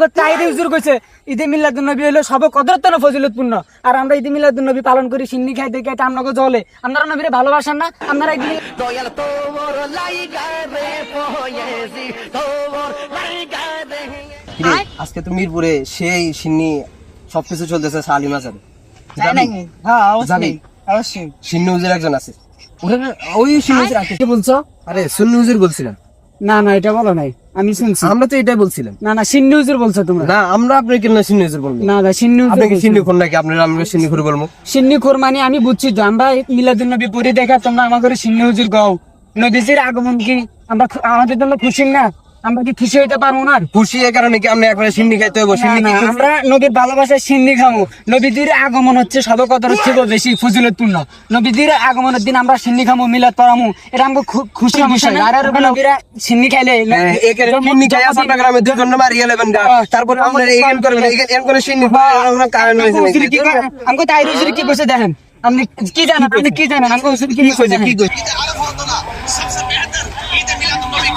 তাইরে হুজুর কইছে ঈদে মিলাদুন হলো সব কদরতন ফজিলতপূর্ণ। আর আমরা ঈদে মিলাদুন পালন করি সিন্নি খাইতে খাইতে আপনাকে জলে। আপনারা নবীরে ভালোবাসেন না আপনারা ঈদ দয়াল তোর লাইগা রে পয়েছি তোর লাইগা রে আজকে তো মিরপুরে সেই সিন্নি সবকিছু চলতেছে সালিম আজাদ। হ্যাঁ অবশ্যই অবশ্যই। সিন্নি হুজুর একজন আছে। ওই সিন্নি হুজুর আছে কি বলছো? আরে সুন্নি হুজুর বলছিলাম। না না এটা বলো নাই। আমি শুনছি। আমরা তো এটাই বলছিলাম। না না সিন্নি হুজুর বলছো তোমরা। না আমরা আপনার কেন সিন্নি হুজুর বলব? না না সিন নিউজ আপনাকে সিন নিউজ নাকি? আপনার আমরা সিন খুর বলব। সিন নিউজ মানে আমি বুঝছি তো আমরা মিলাদুন নবী পড়ে দেখা তোমরা আমাদের সিন্নি হুজুর গাও নবীজির আগমন কি? আমরা আমাদের জন্য খুশি না? আমরা কি খুশি হইতে পারব না? খুশি এর কারণে কি আপনি একবারে সিন্নি খাইতে হইব? সিন্নি আমরা নবীর ভালোবাসায় সিন্নি খাব নবীদের আগমন হচ্ছে সবকতর থেকে বেশি ফজিলতপূর্ণ নবীদের আগমনের দিন আমরা সিন্নি খাব মিলাদ পড়ামু। এটা আমাকে খু- খুশির বিষয়? আর আর নবীরা সিন্নি খাইলে হ্যাঁ, সিন্নি খাই আপনার গ্রামে দুই ঘণ্টা মারিয়ে লেবেন গা। তারপরে আপনার এইখান করবেন এইখান এন করে সিন্নি কারণ কি? আমাকে তাই কি কইছে দেখেন। আপনি কি জানেন? আপনি কি জানেন? আমাকে কি কইছে? কি কইছে?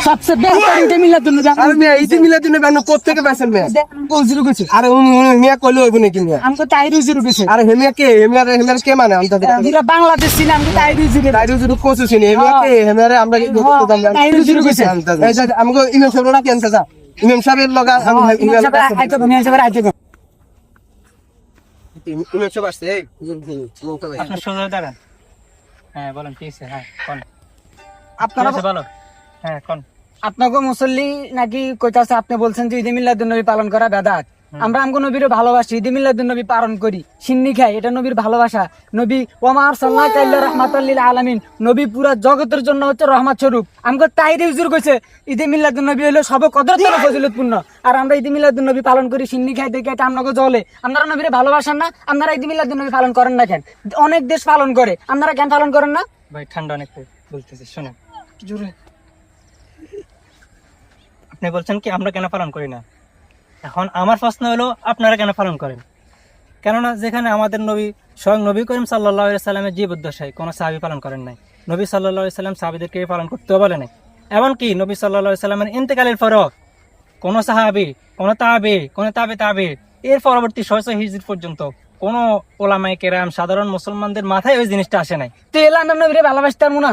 সবচেয়ে ঈদে মিলাদুন নবী আরে মিয়া, কোত্থেকে পাইছেন মিয়া? হুজুর কইছে আরে উনি উনি মিয়া কইলে হইব নাকি মিয়া? আমাকে তাই হুজুর কইছে আরে হেমিয়া কে? হেমিয়া হেমিয়া কে মানে? আমি তাদের আমরা বাংলাদেশ ছিলাম আমাকে তাই হুজুর রাইডু যদি কোচু চিনি হেমিয়া কে? হেমিয়া আমরা কি করতে দাম তাই হুজুর কইছে এই যে আমাকে সাহেব না কেন চাচা ইমাম সাহেবের লগা আমি ইমাম সাহেব আইতো ইমাম সাহেব আইতো ইমাম সাহেব আসছে এই। আপনার সোজা দাঁড়ান। হ্যাঁ বলেন হ্যাঁ কোন। আপনারা বলো। হ্যাঁ কোন। আপনাকে মুসল্লি নাকি কইতাছে আপনি বলছেন যে ঈদে মিলাদুন নবী পালন করা বেদাত। আমরা আমগো নবীর ভালোবাসি ঈদে মিলাদুন নবী পালন করি সিন্নি খাই এটা নবীর ভালোবাসা। নবী ওমার সাল্লাহ কাল্লা রহমাতাল্লিল আলামিন নবী পুরা জগতের জন্য হচ্ছে রহমত স্বরূপ। আমগো তাইরে হুজুর কইছে ঈদে মিলাদুন নবী হলো সব কদরতন ফজিলতপূর্ণ আর আমরা ঈদে মিলাদুন নবী পালন করি সিন্নি খাইতে খাইতে আপনাকে জলে। আপনারা নবীরে ভালোবাসেন না আপনারা ঈদে মিলাদুন নবী পালন করেন না কেন? অনেক দেশ পালন করে আপনারা কেন পালন করেন না? ভাই ঠান্ডা অনেক বলতেছি শোনেন। জোরে। আপনি বলছেন কি, আমরা কেন পালন করি না? এখন আমার প্রশ্ন হলো, আপনারা কেন পালন করেন? কেননা যেখানে আমাদের নবী, স্বয়ং নবী করিম সাল্লাহ সাল্লামের জীবদ্দশায় কোনো সাহাবি পালন করেন নাই। নবী সাল্লাহ সাল্লাম সাহাবিদেরকে পালন করতেও বলে নাই। এমনকি নবী সাল্লাহ সাল্লামের ইন্তেকালের পরও কোনো সাহাবি, কোনো তাবে কোনো তাবে তাবে, এর পরবর্তী ছয়শো হিজড়ি পর্যন্ত কোনো ওলামাই কেরাম, সাধারণ মুসলমানদের মাথায় ওই জিনিসটা আসে নাই। তো এলা আমরা নবীরে ভালোবাসতাম না।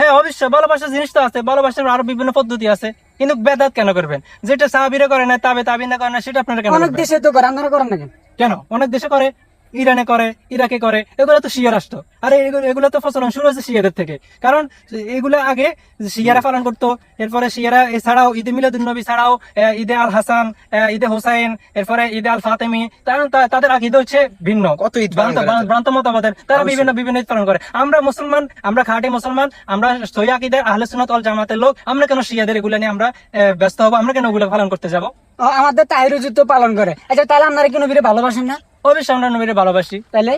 হ্যাঁ অবশ্যই ভালোবাসার জিনিস তো আছে ভালোবাসার আরও বিভিন্ন পদ্ধতি আছে কিন্তু বেদাত কেন করবেন? যেটা সাহাবিরা করে না তাবে তাবিনা করে না সেটা আপনারা কেন অনেক দেশে তো করে আপনারা করেন না কেন? কেন? অনেক দেশে করে ইরানে করে ইরাকে করে এগুলো তো শিয়া রাষ্ট্র। আরে এগুলো তো প্রচলন শুরু হয়েছে শিয়াদের থেকে। কারণ এগুলো আগে শিয়ারা পালন করতো এরপরে শিয়ারা এছাড়াও ঈদে মিলাদুল নবী ছাড়াও ঈদে আল হাসান ঈদে হোসাইন এরপরে ঈদে আল ফাতেমি। কারণ তাদের আকিদা হচ্ছে ভিন্ন। কত ঈদ ভ্রান্ত- মতামতের। তারা বিভিন্ন বিভিন্ন ঈদ পালন করে। আমরা মুসলমান আমরা খাঁটি মুসলমান আমরা সহি আকিদের আহলে ওয়াল জামাতের লোক আমরা কেন শিয়াদের এগুলো নিয়ে আমরা ব্যস্ত হব? আমরা কেন ওগুলো পালন করতে যাব? আমাদের তাহির তো পালন করে। আচ্ছা তাহলে আপনারা কি নবীরে ভালোবাসেন না? অবশ্যই আমরা নবীরে ভালোবাসি তাহলে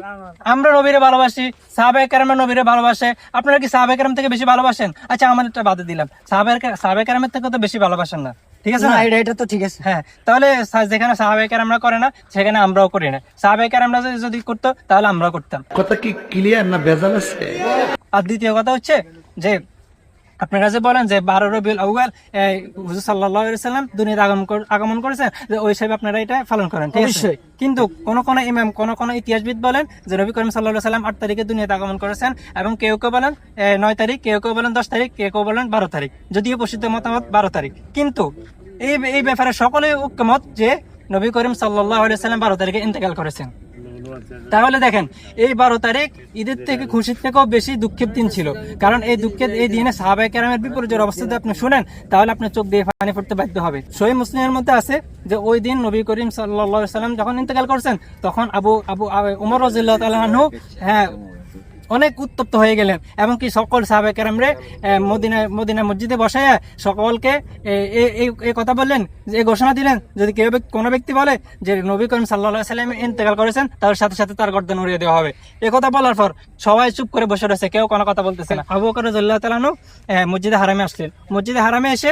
আমরা নবীরে ভালোবাসি সাহাবে কেরামের নবীরে ভালোবাসে। আপনারা কি সাহাবে কেরাম থেকে বেশি ভালোবাসেন? আচ্ছা আমাদেরটা বাদে দিলাম। সাহাবে সাহাবে কেরামের থেকে তো বেশি ভালোবাসেন না। ঠিক আছে না, এটা এটা তো ঠিক আছে। হ্যাঁ তাহলে যেখানে সাহাবে কেরামরা করে না সেখানে আমরাও করি না। সাহাবে কেরামরা যদি- যদি করতো তাহলে আমরাও করতাম। কথা কি ক্লিয়ার না আছে? আর দ্বিতীয় কথা হচ্ছে যে আপনারা যে বলেন যে বারো রবিউল আউয়াল হুজুর আলাইহি সাল্লাম দুনিয়াতে আগমন আগমন করেছেন যে ওই হিসাবে আপনারা এটা পালন করেন ঠিক আছে? কিন্তু কোন কোন ইমাম কোন কোন ইতিহাসবিদ বলেন যে নবী করিম আলাইহি সাল্লাম আট তারিখে দুনিয়াতে আগমন করেছেন এবং কেউ কেউ বলেন নয় তারিখ কেউ কেউ বলেন দশ তারিখ কেউ কেউ বলেন বারো তারিখ যদিও প্রসিদ্ধ মতামত বারো তারিখ। কিন্তু এই এই ব্যাপারে সকলে ঐক্যমত যে নবী করিম সাল্লাল্লাহু আলাইহি সাল্লাম বারো তারিখে ইন্তেকাল করেছেন। তাহলে দেখেন, এই বারো তারিখ ঈদের থেকে খুশির থেকেও বেশি দুঃখের দিন ছিল। কারণ এই দুঃখের এই দিনে সাহাবাই কেরামের বিপরীত অবস্থা যদি আপনি শুনেন, তাহলে আপনার চোখ দিয়ে পানি পড়তে বাধ্য হবে। সহি মুসলিমের মধ্যে আছে যে ওই দিন নবী করিম সাল্লা সাল্লাম যখন ইন্তেকাল করছেন, তখন আবু আবু উমর রাজিল্লাহ হ্যাঁ অনেক উত্তপ্ত হয়ে গেলেন। এবং কি সকল সাহাবে কেরামরে মদিনা মদিনা মসজিদে বসাইয়া সকলকে এই কথা বললেন যে ঘোষণা দিলেন যদি কেউ কোনো ব্যক্তি বলে যে নবী করিম সাল্লাহ সাল্লাম ইন্তেকাল করেছেন তার সাথে সাথে তার গর্দন উড়িয়ে দেওয়া হবে। এ কথা বলার পর সবাই চুপ করে বসে রয়েছে কেউ কোনো কথা বলতেছে না। আবু বকর আনহু, এ, মসজিদে হারামে আসলেন। মসজিদে হারামে এসে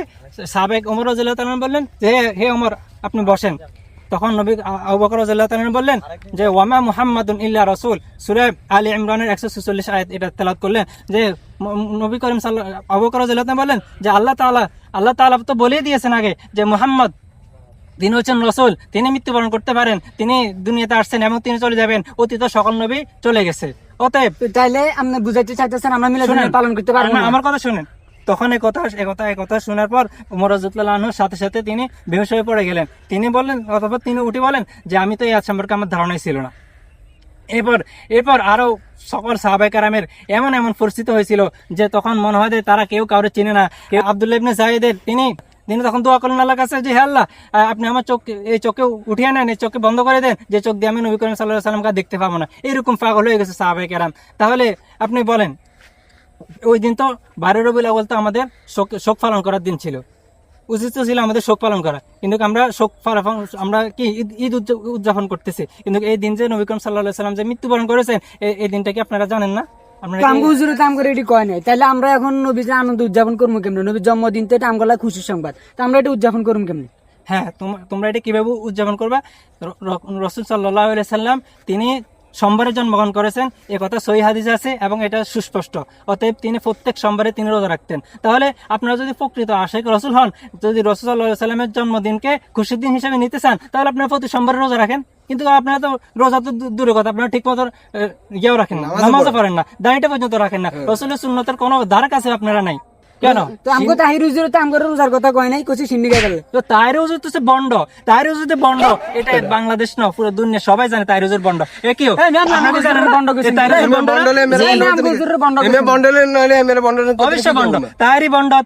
সাবেক ওমর রাদিয়াল্লাহু তাআলা আনহু বললেন যে হে ওমর আপনি বসেন। তখন নবী আবু বকর রাদিয়াল্লাহু তাআলা বললেন যে ওয়ামা মুহাম্মাদুন ইল্লা রাসূল। সূরা আলী ইমরানের 146 আয়াত এটা তেলাওয়াত করলেন যে নবী করিম সাল্লাল্লাহু আবু বকর রাদিয়াল্লাহু তাআলা বললেন যে আল্লাহ তাআলা আল্লাহ তাআলা তো বলেই দিয়েছেন আগে যে মুহাম্মদ তিনি হচ্ছেন রসুল তিনি মৃত্যুবরণ করতে পারেন তিনি দুনিয়াতে আসছেন এবং তিনি চলে যাবেন অতীত সকল নবী চলে গেছে। অতএব তাইলে আপনি বুঝাইতে চাইতেছেন আমরা মিলে পালন করতে পারব আমার কথা শুনেন। তখন এই কথা এই কথা এই কথা শোনার পর উমর রাজুল্লাহ আনহুর সাথে সাথে তিনি বেহুশ হয়ে পড়ে গেলেন। তিনি বললেন, অথবা তিনি উঠে বলেন যে, আমি তো এই আজ সম্পর্কে আমার ধারণাই ছিল না। এরপর এরপর আরও সকল সাহাবাই কারামের এমন এমন পরিস্থিতি হয়েছিল যে, তখন মনে হয় যে, তারা কেউ কাউরে চিনে না। কেউ আব্দুল্লাহ ইবনে জাহিদের তিনি তিনি তখন দোয়া করলেন আল্লাহ কাছে যে, হে আল্লাহ আপনি আমার চোখ, এই চোখে উঠিয়ে নেন এই চোখে বন্ধ করে দেন, যে চোখ দিয়ে আমি নবী করিম সাল্লাহ সাল্লামকে দেখতে পাবো না। এরকম পাগল হয়ে গেছে সাহাবাই কারাম। তাহলে আপনি বলেন ওই দিন তো বারো রবিউল আউয়াল তো আমাদের শোক শোক পালন করার দিন ছিল। উচিত ছিল আমাদের শোক পালন করা। কিন্তু আমরা শোক পালন আমরা কি ঈদ- উদযাপন করতেছি। কিন্তু এই দিন যে নবী করিম সাল্লাহ সাল্লাম যে মৃত্যুবরণ করেছেন এই- দিনটা কি আপনারা জানেন না? করে এটি কয় নাই। তাহলে আমরা এখন নবীর আনন্দ উদযাপন করব কেমনে? নবীর জন্মদিন তো এটা আমগুলা খুশির সংবাদ। তো আমরা এটা উদযাপন করব কেমনে? হ্যাঁ তোমরা এটা কীভাবে উদযাপন করবা? রসুল সাল্লাহ সাল্লাম তিনি সোমবারে জন্মগ্রহণ করেছেন। এ কথা সহি হাদিস আছে এবং এটা সুস্পষ্ট। অতএব তিনি প্রত্যেক সোমবারে তিনি রোজা রাখতেন। তাহলে আপনারা যদি প্রকৃত আশেক রসুল হন যদি রসুল সাল্লামের জন্মদিনকে খুশির দিন হিসেবে নিতে চান তাহলে আপনারা প্রতি সোমবারে রোজা রাখেন। কিন্তু আপনারা তো রোজা তো দূ- দূরের কথা আপনারা ঠিক মতো ইয়েও রাখেন না নামাজও পড়েন। না দাঁড়িটা পর্যন্ত রাখেন না। রসুলের সুন্নতের কোনো ধার কাছে আপনারা নাই। কেন? তো আমগো তাহির হুজুরে তো আমগো রোজার কথা কয় নাই কইছে সিন্ডিকা গেলে। তো তাইর হুজুর তো সে বন্ড। তাইর হুজুর তো বন্ড এটা বাংলাদেশ না পুরো দুনিয়া সবাই জানে তাইর হুজুর বন্ড। এ কি? বন্ড তাইর এমএ বন্ডলে বন্ড। এমএ বন্ডলে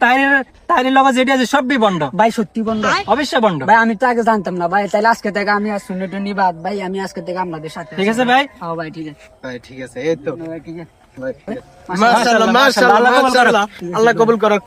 তাইর তাইর লগে যেটি আছে সবই বন্ড। ভাই সত্যি বন্ড। অবশ্যই বন্ড। ভাই আমি তো আগে জানতাম না ভাই তাহলে আজকে থেকে আমি আর শুনে টুনি বাদ ভাই আমি আজকে থেকে আপনাদের সাথে ঠিক আছে। ভাই? হ্যাঁ ভাই ঠিক আছে। ভাই ঠিক আছে এই তো। ভাই, ঠিক আছে। মাশাআল্লাহ মাশাআল্লাহ আল্লাহ কবুল করুক।